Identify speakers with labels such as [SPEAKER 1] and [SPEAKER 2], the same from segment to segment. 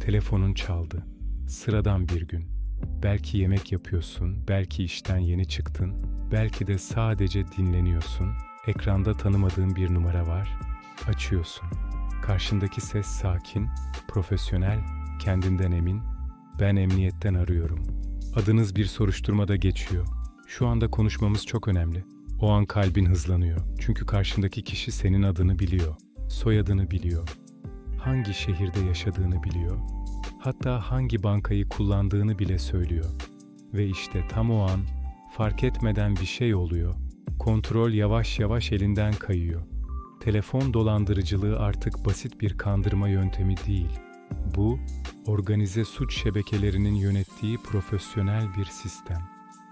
[SPEAKER 1] Telefonun çaldı. Sıradan bir gün. Belki yemek yapıyorsun, belki işten yeni çıktın, belki de sadece dinleniyorsun. Ekranda tanımadığın bir numara var. Açıyorsun. Karşındaki ses sakin, profesyonel, kendinden emin. Ben emniyetten arıyorum. Adınız bir soruşturmada geçiyor. Şu anda konuşmamız çok önemli. O an kalbin hızlanıyor. Çünkü karşındaki kişi senin adını biliyor. Soyadını biliyor. Hangi şehirde yaşadığını biliyor. Hatta hangi bankayı kullandığını bile söylüyor. Ve işte tam o an fark etmeden bir şey oluyor. Kontrol yavaş yavaş elinden kayıyor. Telefon dolandırıcılığı artık basit bir kandırma yöntemi değil. Bu, organize suç şebekelerinin yönettiği profesyonel bir sistem.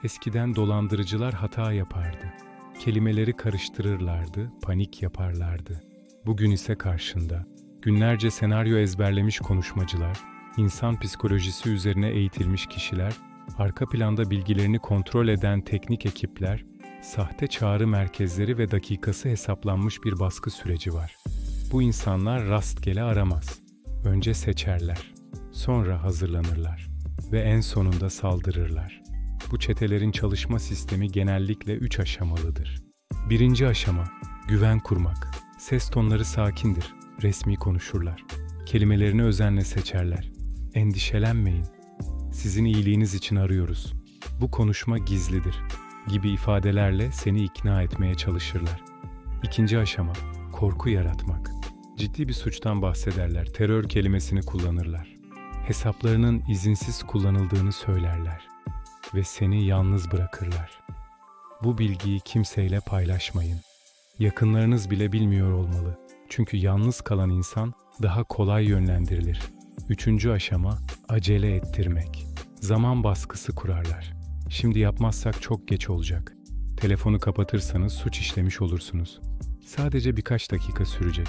[SPEAKER 1] Eskiden dolandırıcılar hata yapardı. Kelimeleri karıştırırlardı, panik yaparlardı. Bugün ise karşında günlerce senaryo ezberlemiş konuşmacılar, insan psikolojisi üzerine eğitilmiş kişiler, arka planda bilgilerini kontrol eden teknik ekipler, sahte çağrı merkezleri ve dakikası hesaplanmış bir baskı süreci var. Bu insanlar rastgele aramaz. Önce seçerler, sonra hazırlanırlar ve en sonunda saldırırlar. Bu çetelerin çalışma sistemi genellikle üç aşamalıdır. Birinci aşama, güven kurmak. Ses tonları sakindir, resmi konuşurlar. Kelimelerini özenle seçerler. Endişelenmeyin. Sizin iyiliğiniz için arıyoruz. Bu konuşma gizlidir gibi ifadelerle seni ikna etmeye çalışırlar. İkinci aşama, korku yaratmak. Ciddi bir suçtan bahsederler, terör kelimesini kullanırlar. Hesaplarının izinsiz kullanıldığını söylerler ve seni yalnız bırakırlar. Bu bilgiyi kimseyle paylaşmayın. Yakınlarınız bile bilmiyor olmalı. Çünkü yalnız kalan insan daha kolay yönlendirilir. Üçüncü aşama acele ettirmek. Zaman baskısı kurarlar. Şimdi yapmazsak çok geç olacak. Telefonu kapatırsanız suç işlemiş olursunuz. Sadece birkaç dakika sürecek.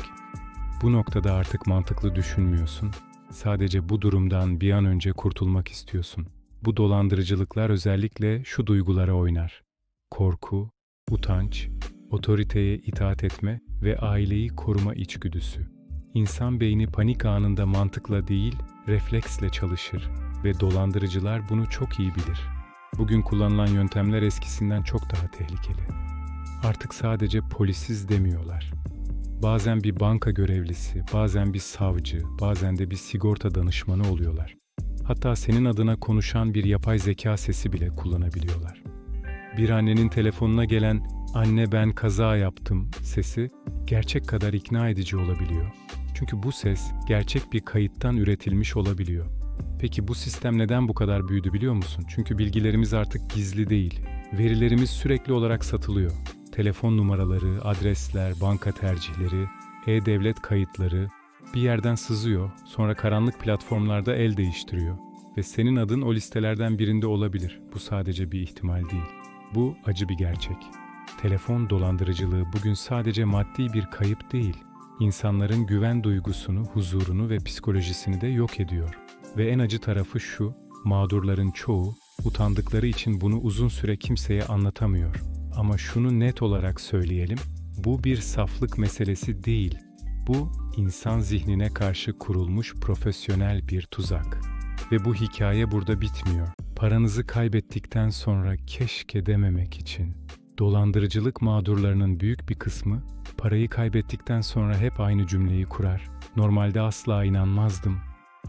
[SPEAKER 1] Bu noktada artık mantıklı düşünmüyorsun. Sadece bu durumdan bir an önce kurtulmak istiyorsun. Bu dolandırıcılıklar özellikle şu duygulara oynar. Korku, utanç, otoriteye itaat etme ve aileyi koruma içgüdüsü. İnsan beyni panik anında mantıkla değil, refleksle çalışır ve dolandırıcılar bunu çok iyi bilir. Bugün kullanılan yöntemler eskisinden çok daha tehlikeli. Artık sadece polisiz demiyorlar. Bazen bir banka görevlisi, bazen bir savcı, bazen de bir sigorta danışmanı oluyorlar. Hatta senin adına konuşan bir yapay zeka sesi bile kullanabiliyorlar. Bir annenin telefonuna gelen "Anne ben kaza yaptım" sesi gerçek kadar ikna edici olabiliyor. Çünkü bu ses gerçek bir kayıttan üretilmiş olabiliyor. Peki bu sistem neden bu kadar büyüdü biliyor musun? Çünkü bilgilerimiz artık gizli değil. Verilerimiz sürekli olarak satılıyor. Telefon numaraları, adresler, banka tercihleri, e-devlet kayıtları bir yerden sızıyor, sonra karanlık platformlarda el değiştiriyor ve senin adın o listelerden birinde olabilir. Bu sadece bir ihtimal değil. Bu acı bir gerçek. Telefon dolandırıcılığı bugün sadece maddi bir kayıp değil, insanların güven duygusunu, huzurunu ve psikolojisini de yok ediyor. Ve en acı tarafı şu, mağdurların çoğu utandıkları için bunu uzun süre kimseye anlatamıyor. Ama şunu net olarak söyleyelim, bu bir saflık meselesi değil. Bu insan zihnine karşı kurulmuş profesyonel bir tuzak. Ve bu hikaye burada bitmiyor. Paranızı kaybettikten sonra keşke dememek için. Dolandırıcılık mağdurlarının büyük bir kısmı parayı kaybettikten sonra hep aynı cümleyi kurar. Normalde asla inanmazdım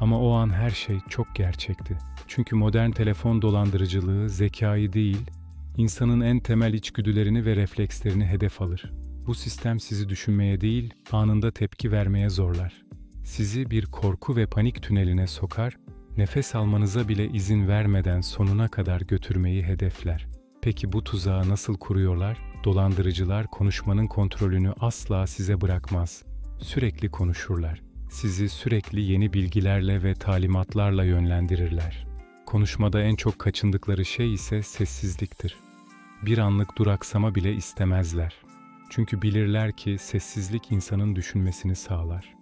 [SPEAKER 1] ama o an her şey çok gerçekti. Çünkü modern telefon dolandırıcılığı zekayı değil, insanın en temel içgüdülerini ve reflekslerini hedef alır. Bu sistem sizi düşünmeye değil, anında tepki vermeye zorlar. Sizi bir korku ve panik tüneline sokar, nefes almanıza bile izin vermeden sonuna kadar götürmeyi hedefler. Peki bu tuzağı nasıl kuruyorlar? Dolandırıcılar konuşmanın kontrolünü asla size bırakmaz. Sürekli konuşurlar. Sizi sürekli yeni bilgilerle ve talimatlarla yönlendirirler. Konuşmada en çok kaçındıkları şey ise sessizliktir. Bir anlık duraksama bile istemezler. Çünkü bilirler ki sessizlik insanın düşünmesini sağlar.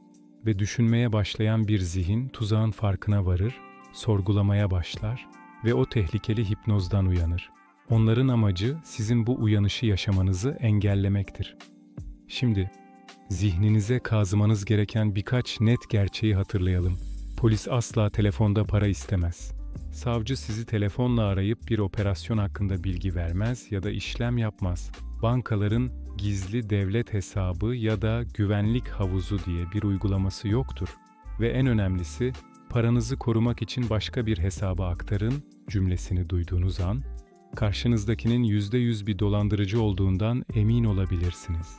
[SPEAKER 1] Ve düşünmeye başlayan bir zihin tuzağın farkına varır, sorgulamaya başlar ve o tehlikeli hipnozdan uyanır. Onların amacı sizin bu uyanışı yaşamanızı engellemektir. Şimdi zihninize kazımanız gereken birkaç net gerçeği hatırlayalım. Polis asla telefonda para istemez. Savcı sizi telefonla arayıp bir operasyon hakkında bilgi vermez ya da işlem yapmaz. Bankaların gizli devlet hesabı ya da güvenlik havuzu diye bir uygulaması yoktur. Ve en önemlisi, paranızı korumak için başka bir hesaba aktarın cümlesini duyduğunuz an, karşınızdakinin %100 bir dolandırıcı olduğundan emin olabilirsiniz.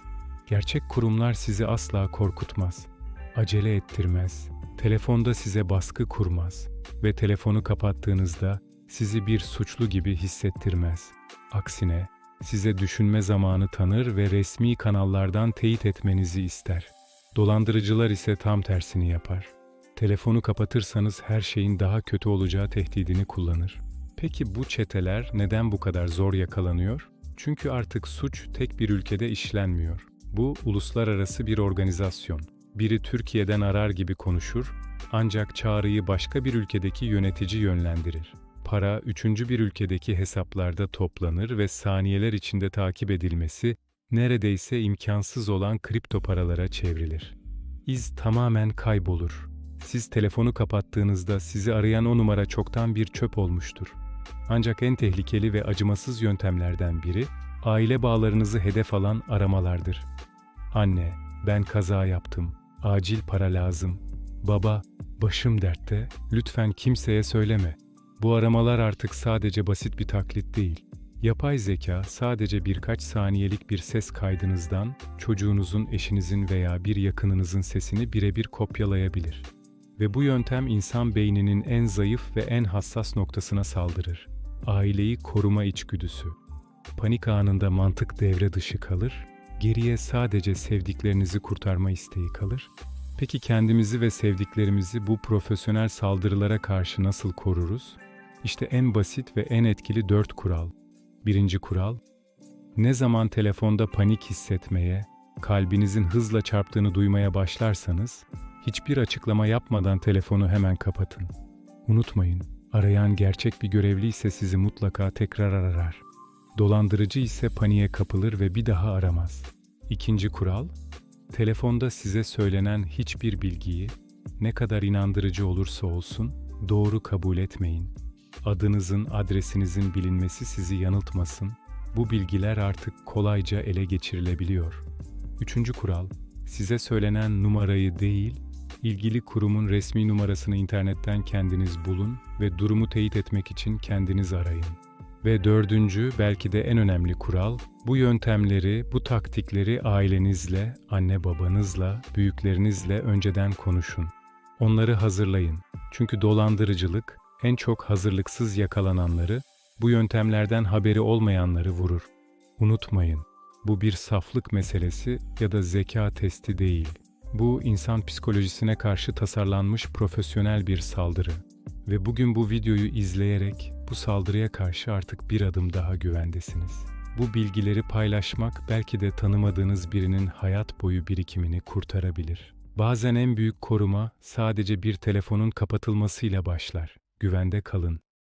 [SPEAKER 1] Gerçek kurumlar sizi asla korkutmaz, acele ettirmez, telefonda size baskı kurmaz ve telefonu kapattığınızda sizi bir suçlu gibi hissettirmez. Aksine size düşünme zamanı tanır ve resmi kanallardan teyit etmenizi ister. Dolandırıcılar ise tam tersini yapar. Telefonu kapatırsanız her şeyin daha kötü olacağı tehdidini kullanır. Peki bu çeteler neden bu kadar zor yakalanıyor? Çünkü artık suç tek bir ülkede işlenmiyor. Bu uluslararası bir organizasyon. Biri Türkiye'den arar gibi konuşur, ancak çağrıyı başka bir ülkedeki yönetici yönlendirir. Para üçüncü bir ülkedeki hesaplarda toplanır ve saniyeler içinde takip edilmesi neredeyse imkansız olan kripto paralara çevrilir. İz tamamen kaybolur. Siz telefonu kapattığınızda sizi arayan o numara çoktan bir çöp olmuştur. Ancak en tehlikeli ve acımasız yöntemlerden biri aile bağlarınızı hedef alan aramalardır. Anne, ben kaza yaptım. Acil para lazım. Baba, başım dertte. Lütfen kimseye söyleme. Bu aramalar artık sadece basit bir taklit değil. Yapay zeka sadece birkaç saniyelik bir ses kaydınızdan çocuğunuzun, eşinizin veya bir yakınınızın sesini birebir kopyalayabilir. Ve bu yöntem insan beyninin en zayıf ve en hassas noktasına saldırır. Aileyi koruma içgüdüsü. Panik anında mantık devre dışı kalır, geriye sadece sevdiklerinizi kurtarma isteği kalır. Peki kendimizi ve sevdiklerimizi bu profesyonel saldırılara karşı nasıl koruruz? İşte en basit ve en etkili dört kural. Birinci kural, ne zaman telefonda panik hissetmeye, kalbinizin hızla çarptığını duymaya başlarsanız, hiçbir açıklama yapmadan telefonu hemen kapatın. Unutmayın, arayan gerçek bir görevli ise sizi mutlaka tekrar arar. Dolandırıcı ise paniğe kapılır ve bir daha aramaz. İkinci kural, telefonda size söylenen hiçbir bilgiyi, ne kadar inandırıcı olursa olsun, doğru kabul etmeyin. Adınızın, adresinizin bilinmesi sizi yanıltmasın. Bu bilgiler artık kolayca ele geçirilebiliyor. Üçüncü kural, size söylenen numarayı değil, ilgili kurumun resmi numarasını internetten kendiniz bulun ve durumu teyit etmek için kendiniz arayın. Ve dördüncü, belki de en önemli kural, bu yöntemleri, bu taktikleri ailenizle, anne babanızla, büyüklerinizle önceden konuşun. Onları hazırlayın. Çünkü dolandırıcılık, en çok hazırlıksız yakalananları, bu yöntemlerden haberi olmayanları vurur. Unutmayın, bu bir saflık meselesi ya da zeka testi değil. Bu insan psikolojisine karşı tasarlanmış profesyonel bir saldırı. Ve bugün bu videoyu izleyerek bu saldırıya karşı artık bir adım daha güvendesiniz. Bu bilgileri paylaşmak belki de tanımadığınız birinin hayat boyu birikimini kurtarabilir. Bazen en büyük koruma sadece bir telefonun kapatılmasıyla başlar. Güvende kalın.